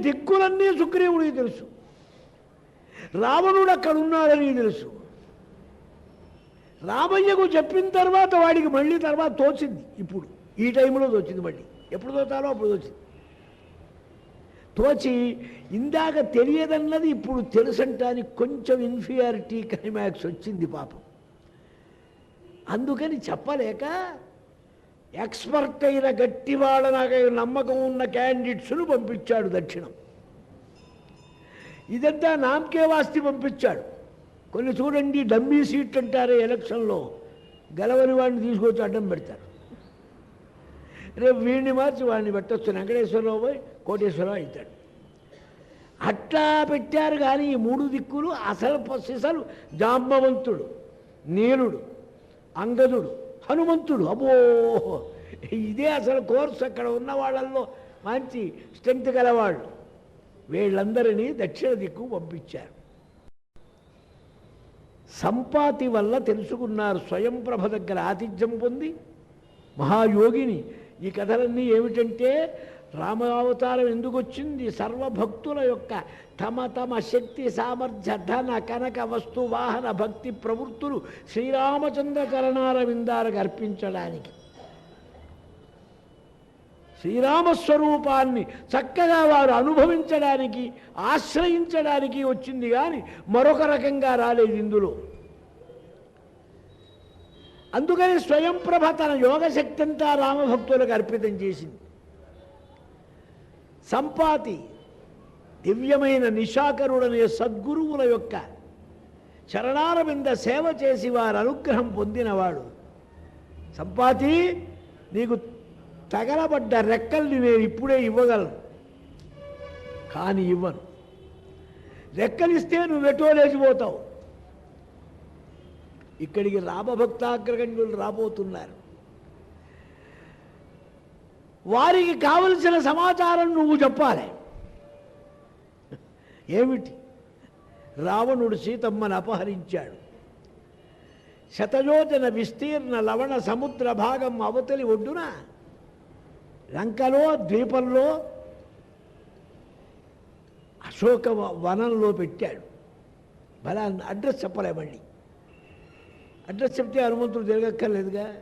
దిక్కులన్నీ సుగ్రీవుడికి తెలుసు. రావణుడు అక్కడ ఉన్నాడని తెలుసు. రామయ్యకు చెప్పిన తర్వాత వాడికి మళ్ళీ తర్వాత తోచింది ఇప్పుడు. ఈ టైంలో తోచింది మళ్ళీ. ఎప్పుడు తోచాలో అప్పుడు తోచింది. తోచి ఇందాక తెలియదన్నది ఇప్పుడు తెలుసంటానికి కొంచెం ఇన్ఫీరియారిటీ క్లైమాక్స్ వచ్చింది పాపం. అందుకని చెప్పలేక ఎక్స్పర్ట్ అయిన గట్టివాడ నాకు నమ్మకం ఉన్న క్యాండిడేట్స్ను పంపించాడు దక్షిణం. ఇదంతా నామకే వాస్తి పంపించాడు. కొన్ని చూడండి డమ్మీ సీట్ అంటారే ఎలక్షన్లో. గెలవని వాడిని తీసుకొచ్చి అడ్డం పెడతారు. రేపు వీడిని మార్చి వాడిని పెట్టొచ్చు. వెంకటేశ్వరరావు పోయి కోటేశ్వరరావు అవుతాడు. అట్లా పెట్టారు కానీ ఈ మూడు దిక్కులు అసలు పొసిసలు జాంబవంతుడు నీలుడు అంగదుడు. హనుమంతుడు. అబో ఇదే అసలు కోర్సు అక్కడ ఉన్న వాళ్ళల్లో మంచి స్ట్రెంగ్త్ గలవాళ్ళు. వీళ్ళందరినీ దక్షిణ దిక్కు పంపించారు. సంపాతి వల్ల తెలుసుకున్నారు. స్వయం ప్రభ దగ్గర ఆతిథ్యం పొంది మహాయోగిని. ఈ కథలన్నీ ఏమిటంటే రామ అవతారం ఎందుకు వచ్చింది సర్వభక్తుల యొక్క తమ తమ శక్తి సామర్థ్య ధన కనక వస్తు వాహన భక్తి ప్రవృత్తులు శ్రీరామచంద్ర చరణాల విందాలకు అర్పించడానికి. శ్రీరామస్వరూపాన్ని చక్కగా వారు అనుభవించడానికి ఆశ్రయించడానికి వచ్చింది కానీ మరొక రకంగా రాలేదు ఇందులో. అందుకని స్వయంప్రభ తన యోగశక్తి అంతా రామభక్తులకు అర్పితం చేసింది. సంపాతి దివ్యమైన నిశాకరుడనే సద్గురువుల యొక్క చరణాల మీద సేవ చేసి వారు అనుగ్రహం పొందినవాడు. సంపాతి నీకు తగలబడ్డ రెక్కల్ని నేను ఇప్పుడే ఇవ్వగలను. కానీ ఇవ్వను. రెక్కలిస్తే నువ్వు ఎటో లేచిపోతావు ఇక్కడికి రామభక్తాగ్రగణ్యులు రాబోతున్నారు. వారికి కావలసిన సమాచారం నువ్వు చెప్పాలి. ఏమిటి? రావణుడు సీతమ్మను అపహరించాడు. శతయోజన విస్తీర్ణ లవణ సముద్ర భాగం అవతలి ఒడ్డున లంకలో ద్వీపంలో అశోక వనంలో పెట్టాడు. బలా అడ్రస్ చెప్పలే మళ్ళీ. అడ్రస్ చెప్తే హనుమంతుడు తిరగక్కర్లేదుగా?